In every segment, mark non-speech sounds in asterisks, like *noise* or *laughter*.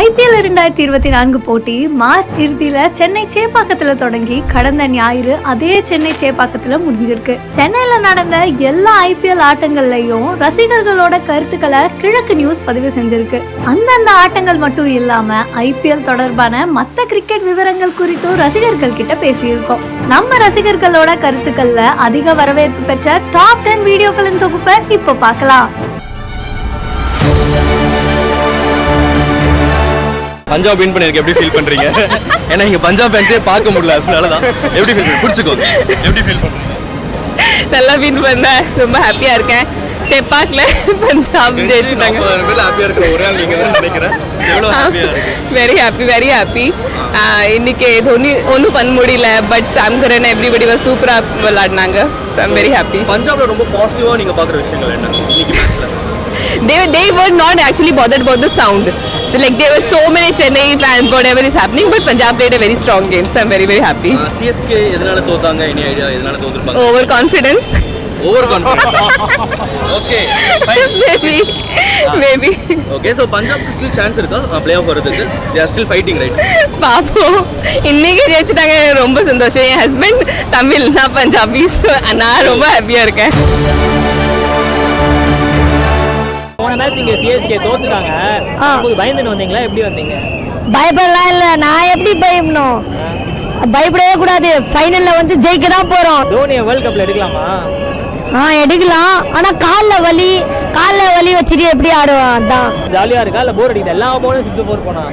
IPL இரண்டாயிரத்தி இருபத்தி நான்கு போட்டி மார்ச் இறுதியில சென்னை சேப்பாக்கத்துல தொடங்கி கடந்த ஞாயிறு அதே சென்னை சேப்பாக்கத்துல முடிஞ்சிருக்கு. சென்னையில நடந்த எல்லா ஐபிஎல் ஆட்டங்கள்லயும் ரசிகர்களோட கருத்துக்களை கிழக்கு நியூஸ் பதிவு செஞ்சிருக்கு. அந்தந்த ஆட்டங்கள் மட்டும் இல்லாம ஐபிஎல் தொடர்பான மத்த கிரிக்கெட் விவரங்கள் குறித்தும் ரசிகர்கள் கிட்ட பேசியிருக்கோம். நம்ம ரசிகர்களோட கருத்துக்கள்ல அதிக வரவேற்பு பெற்ற டாப் டென் வீடியோக்களின் தொகுப்பை இப்போ பார்க்கலாம். பஞ்சாப் வின் பண்ணிருக்கு எப்படி ஃபீல் பண்றீங்க? ஏன்னா இங்க பஞ்சாப் ஃபேன்ஸே பார்க்க முடியல. அதனால தான் எப்படி ஃபீல் பண்ணுங்க பிடிச்சிக்கோங்க எப்படி ஃபீல் பண்றீங்க? நல்லா வின் பண்ணேன். ரொம்ப ஹாப்பியா இருக்கேன். செப்பாக்ல பஞ்சாப் ஜெயிச்சுட்டாங்க. ஹாப்பியா இருக்கிற ஒரே ஆள் நீங்க தான் நினைக்கிறேன். வெரி ஹாப்பி வெரி ஹாப்பி இன்னைக்கு தோனி ஒன்றும் பண்ண முடியல. But Sam Curran everybody was சூப்பராக விளாடினாங்க ஐம் வெரி ஹாப்பி பஞ்சாப்ல ரொம்ப பாசிட்டிவா நீங்க பாக்குற விஷயங்கள் என்ன? இன்னைக்கு மேட்ச்ல they they were not actually bothered about the sound. So like there were so many chennai fans whatever is happening but punjab played a very strong game so i'm very very happy. CSK எதனால தோத்தாங்க? இனி idea எதனால தோத்துருப்பாங்க? Over confidence over confidence okay maybe. Maybe okay so பஞ்சாப்க்கு still chance இருக்கா? Play off வரதுக்கு they are still fighting right பாப்போம். இன்னைக்கு ஜெயிச்சிட்டாங்க எனக்கு ரொம்ப சந்தோஷம். என் ஹஸ்பண்ட் தமிழ் நான் பஞ்சாபி so நான் ரொம்ப ஹாப்பியா இருக்கேன். போன மேட்ச் இங்க சிஎஸ்கே தோத்துட்டாங்க. உங்களுக்கு பயந்துன்னு வந்தீங்களா? எப்படி வந்தீங்க? பயப்படலாம் இல்லை. நான் எப்படி பயப்படணும்? பயப்படவே கூடாது. ஃபைனலில் வந்து ஜெயிக்க தான் போகிறோம் தோனியை வேர்ல்ட் கப்ல எடுக்கலாமா? ஆ எடுக்கலாம். ஆனால் காலில் வலி காலில் வலி வச்சுட்டு எப்படி ஆடுவான்? அதான். ஜாலியா இருக்கா? இல்ல போர் அடிக்குது? எல்லா போனும் சிக்ஸ் ஃபோர் போனா?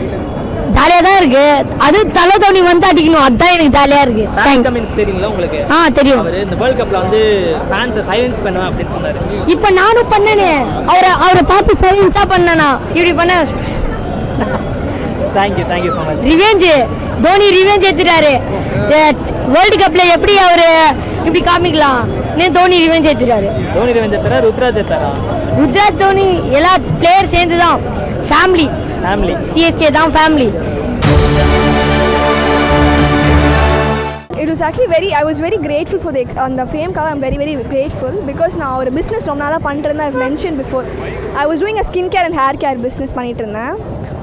ஜாலியாக தான் இருக்கு. அது தலை தோனி வந்து அடிக்கணும். அதுதான் எனக்கு ஜாலியாக இருக்கு. ஃபேன் தேங்க்ஸ் கமெண்ட்ஸ் தெரியுங்களா உங்களுக்கு? ஆ தெரியும். இந்த வேர்ல்ட் கப்ல வந்து ஃபேன்ஸை சைலன்ஸ் பண்ணுவேன் அப்படின்னு சொன்னாரு. இப்போ நானும் பண்ணனே. அவரை அவரை பார்த்து சைலன்ஸாக பண்ணனா. இப்படி பண்ண. Thank you thank you so much revenge Dhoni revenge எடுத்துட்டாரு வேர்ல்டு கப்பில் எப்படி அவர் இப்படி காமிக்கலாம்? இன்னும் தோனி ரிவெஞ்ச் எடுத்துட்டாரு தோனி ரவீந்திர தரா ருத்ராஜ் தரா ருத்ராஜ் தோனி எல்லா பிளேயர் சேர்ந்து தான் ஃபேமிலி ஃபேமிலி சிஎஸ்கே தான் family it is actually very I was very grateful for the அந்த ஃபேம்காக I'm very very grateful because நான் ஒரு பிஸ்னஸ் ரொம்ப நாளாக பண்ணுறேன் I've mentioned before. I was doing a skin care and hair care business பண்ணிட்டு இருந்தேன்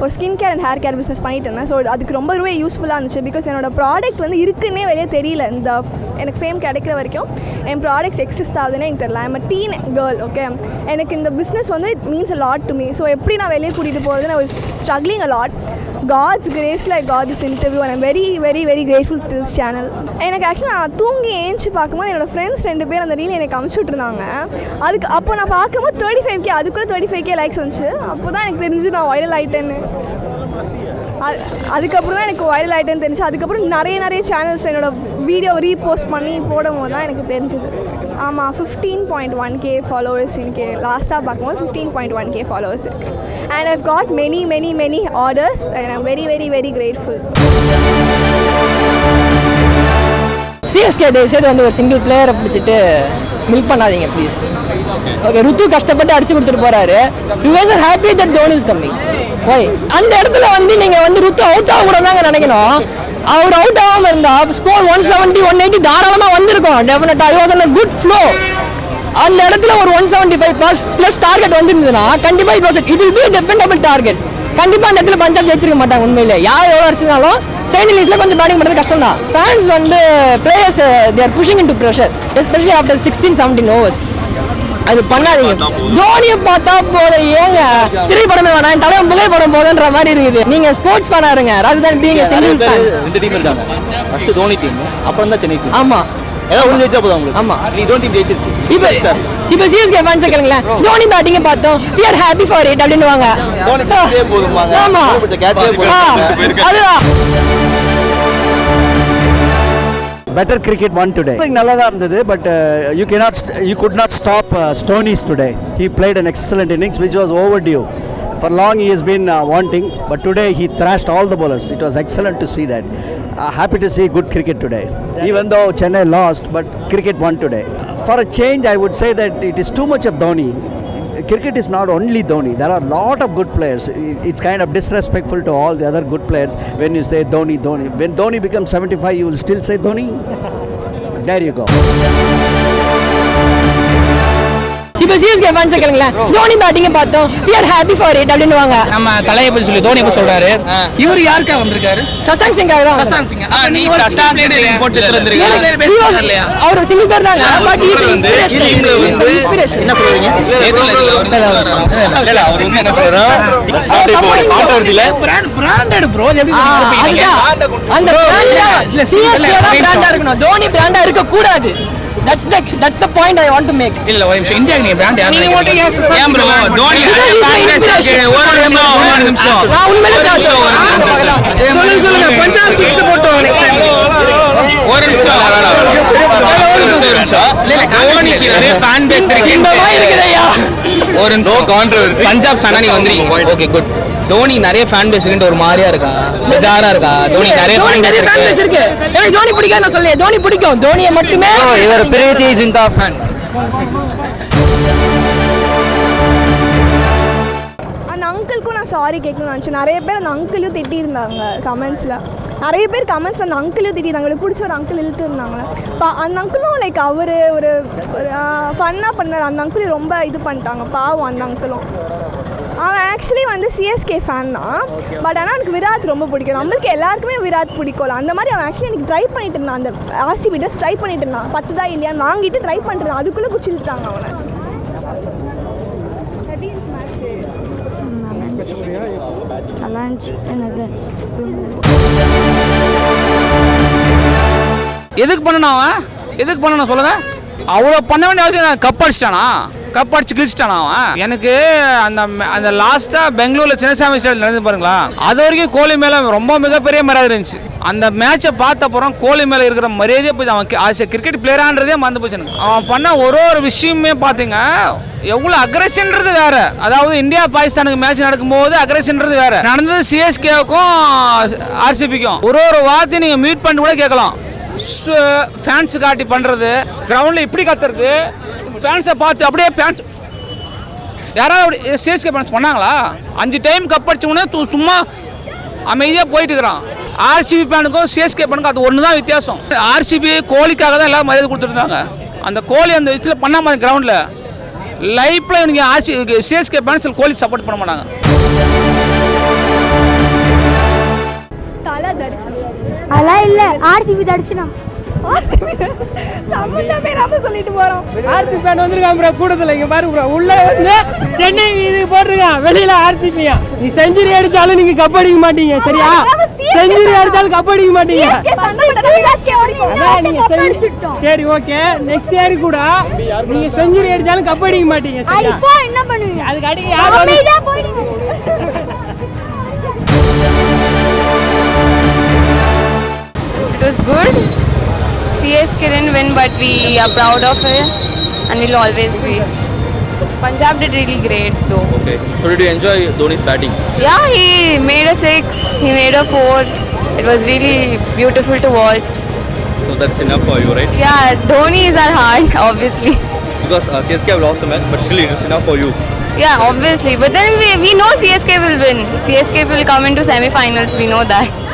ஒரு skin care and hair care business பண்ணிட்டு இருந்தேன் ஸோ அதுக்கு ரொம்பவே யூஸ்ஃபுல்லாக இருந்துச்சு பிகாஸ் என்னோட ப்ராடக்ட் வந்து இருக்குன்னே வெளியே தெரியல. இந்த எனக்கு ஃபேம் கிடைக்கிற வரைக்கும். என் ப்ராடக்ட்ஸ் எக்ஸிஸ்ட் ஆகுதுன்னு எனக்கு தெரியல. ஐம் டீன் கேர்ள் ஓகே எனக்கு இந்த பிஸ்னஸ் வந்து it means a lot to me so எப்படி நான் வெளியே கூட்டிகிட்டு போகிறது நான் struggling a lot God's கிரேஸில் I got this interview I'm very very very grateful to this channel எனக்கு ஆக்சுவலாக நான் தூங்கி ஏஞ்சி பார்க்கும்போது என்னோடய ஃப்ரெண்ட்ஸ் ரெண்டு பேர் அந்த ரீல் எனக்கு அமுச்சு அதுக்கு அப்போ நான் பார்க்கும்போது தேர்ட்டி ஃபைவ் கே அதுக்குள்ளே தேர்ட்டி ஃபைவ் கே லைக்ஸ் வந்துச்சு. அப்போ தான் எனக்கு தெரிஞ்சு நான் வைரல் ஆகிட்டேன்னு அதுக்கப்புறம் தான் எனக்கு வைரல் ஆகிட்டேன்னு தெரிஞ்சு அதுக்கப்புறம் நிறைய நிறைய சேனல்ஸ் என்னோட வீடியோ ரீபோஸ்ட் பண்ணி போடும் போது தான் எனக்கு தெரிஞ்சுது. ஆமாம் fifteen point one K followers இன்கே லாஸ்ட்டாக பார்க்கும்போது fifteen point one K followers இருக்குது and I've got many many many orders and I'm very very very grateful CSK தயவுசெய்து வந்து ஒரு சிங்கிள் பிளேயரை பிடிச்சிட்டு மில் பண்ணாதீங்க ப்ளீஸ் ஓகே ருத்து கஷ்டப்பட்டு அடிச்சு கொடுத்துட்டு போறாரு. You are happy that Dhoni is coming ஓய் அந்த இடத்துல வந்து நீங்க வந்து ருத்து அவுட் ஆக கூடாதாங்க நினைக்கணும். அவர் அவுட் ஆகாம இருந்தா score one seventy one eighty தாராளமா வந்திருக்கும். டெஃபினட்டா அது வாஸ் அ குட் ஃப்ளோ அந்த இடத்துல ஒரு one seventy five plus plus target வந்துருந்ததுன்னா கண்டிப்பா it was it will be dependable target கண்டிப்பா அந்த இடத்துல பஞ்சாப் ஜெயிச்சிருக்க மாட்டாங்க உண்மையிலே. யார் எவ்வளோ அடிச்சிருந்தாலும் செகண்ட் இன்னிங்ஸ்ல கொஞ்சம் பேட்டிங் பண்ணுறது கஷ்டம் தான் ஃபேன்ஸ் வந்து players they are pushing into pressure especially after sixteen seventeen overs அது பண்ணாதீங்க. தோனியை பார்த்தா போதும். ஏங்க? திரைப்படமே வேணாம். என் தலைவன் புகை படம் போதுன்ற மாதிரி இருக்குது. நீங்க ஸ்போர்ட்ஸ் ஃபேனா இருங்க. Single fan. ரெண்டு டீம் இருக்காங்க ஃபர்ஸ்ட் தோனி டீம் அப்புறம் தான் சென்னை ஆமா. ஏதாவது ஒன்று ஜெயிச்சா போதும் உங்களுக்கு ஆமா. நீ தோனி டீம் ஜெயிச்சிருச்சு இப்போ இப்போ சிஎஸ்கே ஃபேன்ஸ் கேளுங்களேன் தோனி பேட்டிங்க பார்த்தோம் we are happy for it அப்படின்னுவாங்க தோனி. ஆமா போதும். அதுதான் better cricket won today. நல்லா தான் இருந்தது but you cannot you could not stop uh, Stoneys today. He played an excellent innings which was overdue. For long he has been uh, wanting, but today he thrashed all the bowlers. It was excellent to see that. Uh, happy to see good cricket today. Even though Chennai lost, but cricket won today. For a change, I would say that it is too much of Dhoni. Cricket is not only Dhoni. There are a lot of good players. It's kind of disrespectful to all the other good players when you say Dhoni, Dhoni. When Dhoni becomes 75, you will still say Dhoni? *laughs* There you go. இப்போ CSK fans கேளுங்களேன் தோனி பேட்டிங்க பார்த்தோம் we are happy for it அப்படின்னுவாங்க நம்ம தலையை பத்தி சொல்லி தோனி சொல்றாரு இவர் யாருக்கா வந்திருக்காரு சசாங் சிங்காக தான் சசாந்த் சிங் நீ சசாந்த் போட்டு was- அவர் சிங்கிள் பேர் தாங்க பட் இஸ் என்ன சொல்றீங்க இல்ல அவர் என்ன சொல்றாரு கான்ட்ரவர்சில பிராண்டட் ப்ரோ எப்படி சொல்றீங்க அந்த இல்ல, சிஎஸ்கே தான் பிராண்டா இருக்கணும் தோனி பிராண்டா இருக்க கூடாது that's the that's the point I want to make இல்ல ஒரு நிமிஷம். இந்தியா நீங்க பிராண்ட் யார் நீங்க மட்டும் ஏன் ஏன் ப்ரோ தோனி. ஒரு நிமிஷம் ஒரு நிமிஷம். நான் உண்மையிலே. சொல்லுங்க சொல்லுங்க. பஞ்சாப் கிங்ஸ் போட்டு நெக்ஸ்ட் டைம் ஒரு நிமிஷம் ஒரு நிமிஷம், ஒரு நிமிஷம். தோனிக்கு நிறைய ஃபேன் பேஸ் இருக்கு. இந்த மாதிரி இருக்குதையா ஒரு நிமிஷம். கான்ட்ரவர்சி பஞ்சாப் சனா நீங்க வந்துருக்கீங்க. ஓகே குட் தோனி நிறைய ஃபேன் பேஸ் இருக்கு ஒரு மாதிரியா இருக்கா? பெஜாரா இருக்கா? தோனி நிறைய ஃபேன் பேஸ் இருக்கு. எனக்கு தோனி பிடிக்காது நான் சொல்லல தோனி பிடிக்கும். தோனியை மட்டுமே இவர் பிரீத்தி ஜிந்தா ஃபேன் அந்த அங்கிளுக்கும் நான் சாரி கேட்கணும்னு நினச்சேன். நிறைய பேர் அந்த அங்கிளையும் திட்டியிருந்தாங்க கமெண்ட்ஸில் நிறைய பேர் கமெண்ட்ஸ் அந்த அங்கிளையும் திட்டிருந்தாங்க எனக்கு பிடிச்ச ஒரு அங்கிள் இழுத்து இருந்தாங்களே பா அந்த அங்கிளும் லைக் அவர் ஒரு ஒரு ஃபன்னாக பண்ணார். அந்த அங்கிளையும் ரொம்ப இது பண்ணிட்டாங்க. பாவம் அந்த அங்கிளும் வந்து சிஎஸ்கே ஃபேன் தான். பட் ஆனால் எனக்கு விராட் ரொம்ப பிடிக்கும். நம்மளுக்கு எல்லாருக்குமே விராட் பிடிக்கும்ல. அந்த மாதிரி அவன் ஆக்சுவலி எனக்கு ட்ரை பண்ணிட்டு இருந்தான். அந்த ஆர்சிபி ட்ரெஸ் ட்ரை பண்ணிட்டு இருந்தான். பத்து தான் இல்லையான்னு வாங்கிட்டு ட்ரை இருந்தான். அதுக்குள்ளே குச்சி இழுத்தாங்க அவனை. நல்லா இருந்துச்சு. எனக்கு எதுக்கு பண்ணணும் அவன்? எதுக்கு பண்ணணும் சொல்லுங்க. அவ்வளோ பண்ண வேண்டிய அவசியம் கப் அடிச்சிட்டானா? கப் அடிச்சு கிழிச்சிட்டான் அவன்? எனக்கு அந்த அந்த லாஸ்ட்டாக பெங்களூரில் சின்னசாமி ஸ்டேடியம் நடந்து பாருங்களா? அது வரைக்கும் கோலி மேலே ரொம்ப மிகப்பெரிய மரியாதை இருந்துச்சு. அந்த மேட்சை பார்த்த அப்புறம் கோலி மேலே இருக்கிற மரியாதையே போய் அவன் ஆஸ் கிரிக்கெட் பிளேயரான்றதே மறந்து போச்சு அவன் பண்ண ஒரு ஒரு விஷயமே பார்த்தீங்க எவ்வளோ அக்ரஷன்றது வேற. அதாவது இந்தியா பாகிஸ்தானுக்கு மேட்ச் நடக்கும்போது அக்ரஷன்றது வேற. நடந்தது சிஎஸ்கேவுக்கும் ஆர்சிபிக்கும் ஒரு ஒரு வார்த்தையும் நீங்கள் மியூட் பண்ணி கூட கேட்கலாம். ஃபேன்ஸ் காட்டி பண்ணுறது கிரவுண்டில் இப்படி கத்துறது ஃபேன்ஸை பார்த்து அப்படியே ஃபேன்ஸ் யாராவது சிஎஸ்கே ஃபேன்ஸ் பண்ணாங்களா? அஞ்சு டைம் கப் அடிச்சவனே தூ சும்மா அமைதியாக போயிட்டு இருக்கிறான். ஆர்சிபி ஃபேனுக்கும் சிஎஸ்கே ஃபேனுக்கும் அது ஒன்று தான் வித்தியாசம். ஆர்சிபி கோலிக்காக தான் எல்லாரும் மரியாதை கொடுத்துருந்தாங்க. அந்த கோலி அந்த விஷயத்தில் பண்ண மாதிரி கிரவுண்டில் லைஃப்பில் இவனுக்கு RC CSK fans Kohli support பண்ண மாட்டாங்க. தலை தரிசனம். அதெல்லாம் இல்லை ஆர்சிபி தரிசனம். சம்மந்தமே இல்லாம சொல்லிட்டு போறோம் ஆர்சி ஃபேன் வந்திருக்கான் ப்ரோ கூட்டத்தில் இங்கே பாருங்க ப்ரோ உள்ள வந்து சென்னை இது போட்டிருக்கான் வெளியில ஆர்சிபியா. நீ செஞ்சுரி அடிச்சாலும் நீங்க கப் அடிக்க மாட்டீங்க சரியா? செஞ்சுரி அடிச்சாலும் கப் அடிக்க மாட்டீங்க. சரி ஓகே நெக்ஸ்ட் இயர் கூட நீங்க செஞ்சுரி அடிச்சாலும் கப் அடிக்க மாட்டீங்க சரியா? இப்போ என்ன பண்ணுவீங்க? அதுக்கு அடிக்க யார் வந்து- அமைதியா போயிடுங்க It was good. CSK didn't win, but we are proud of it and we'll always be. Punjab did really great though. Okay. So did you enjoy Dhoni's batting? Yeah, he made a six, he made a four. It was really beautiful to watch. So that's enough for you, right? Yeah, Dhoni is our heart, *laughs* obviously. Because uh, CSK have lost the match, but still it's enough for you. Yeah, obviously. But then we, we know CSK will win. CSK will come into semi-finals, we know that.